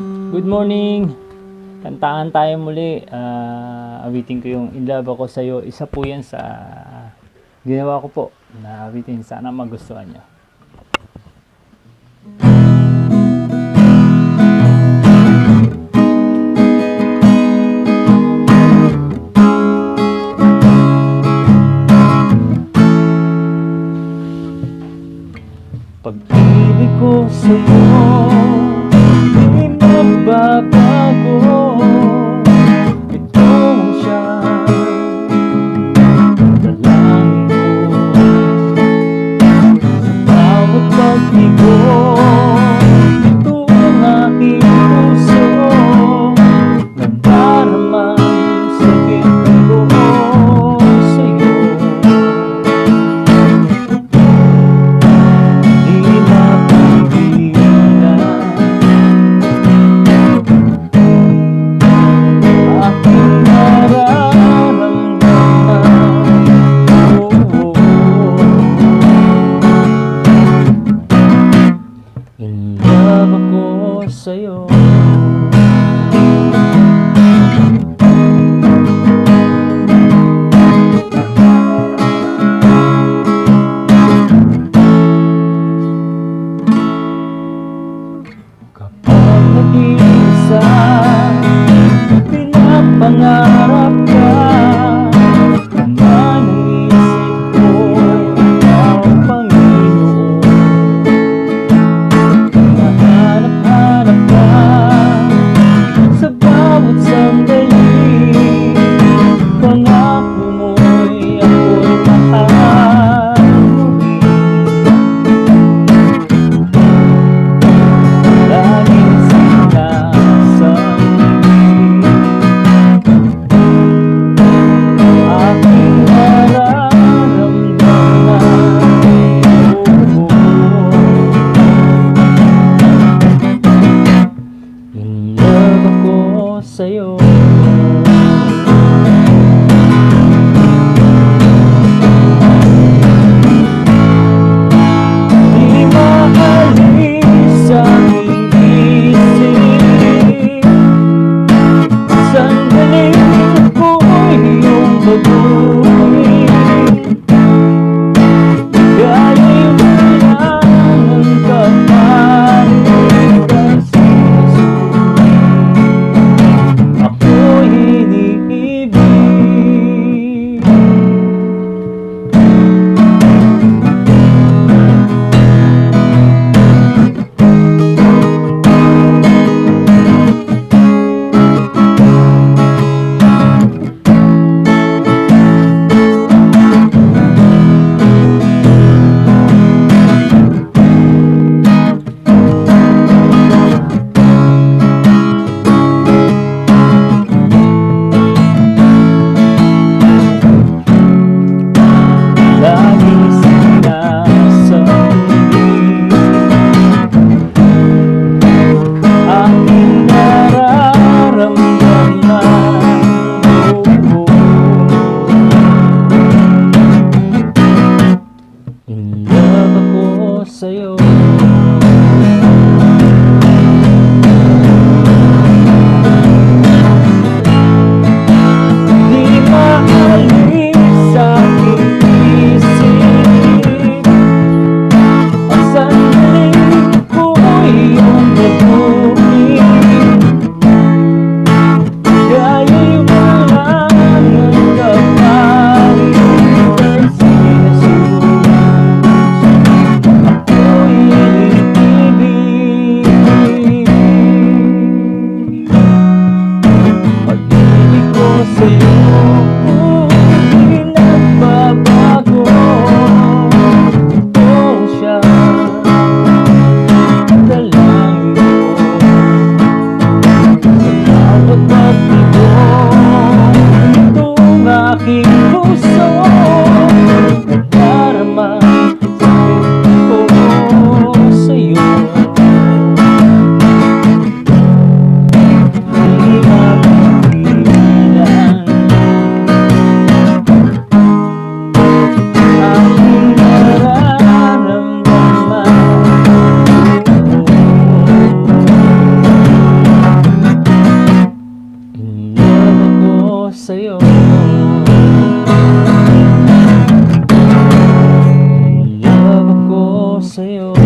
Good morning! Kantaan tayo muli. Ah, awitin ko yung In Love Ako Sa'yo. Isa po yan sa ginawa ko po na awitin. Sana magustuhan nyo. Pag-ibig ko sa'yo sa'yo. Kapag nag-iisa Pinapangarap sa'yo. sa'yo. sa'yo. Love ako sa'yo.